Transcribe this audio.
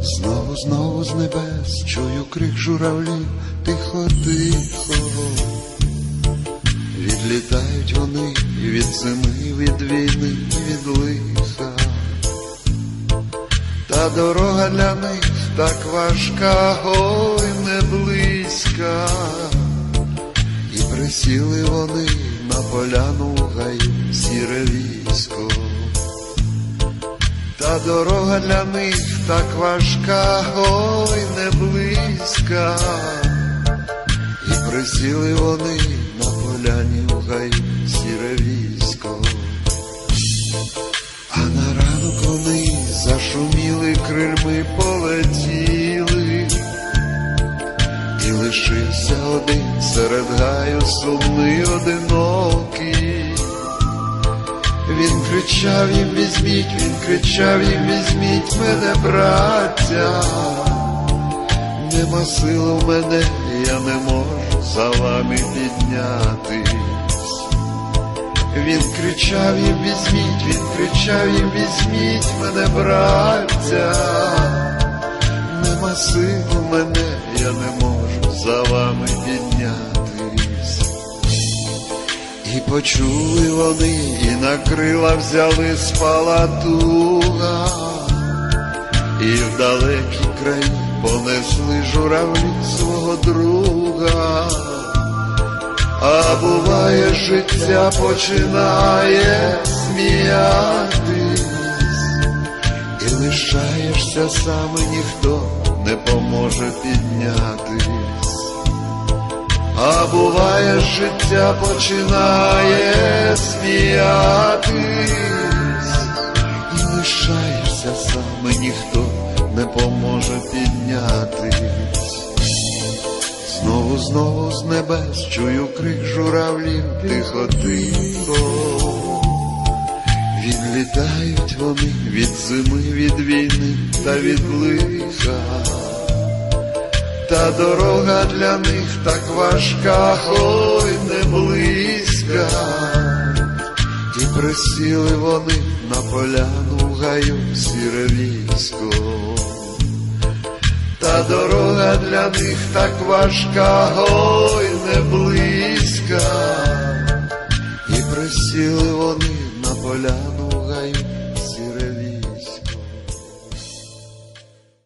Знову знову з небес чую крик журавлів, тихо, тихо. Відлітають вони від зими, від війни, від лиха. Та дорога для них так важка, ой, не близька. І присіли вони на поляну гаю сіре військо. Та дорога для них так важка, ой, не близька. І присіли вони на поляні в гаю сіре військо. А на ранок вони зашуміли крильми полетіли, і лишився один серед гаю сумний одинокий. Він кричав їм візьміть, він кричав їм візьміть мене, браття. Нема сил у мене, я не можу за вами піднятись. Він кричав їм візьміть, він кричав їм візьміть мене, браття. Нема сил у мене, я не можу І почули вони, і на крила взяли спала туга, і в далекі краї понесли журавлі свого друга. А буває, життя починає сміятись, і лишаєшся сам, і ніхто не поможе піднятись. А буває, життя починає сміятись, і лишаєшся сам, і ніхто не поможе піднятись. Знову, знову з небес чую крик журавлів, тихо, тихо. Відлітають вони від зими, від війни та від лиха. Та дорога для них так важка, ой, не близька. І присіли вони на поляну гаю сіревійську. Та дорога для них так важка, ой, не близька. І присіли вони на поляну гаю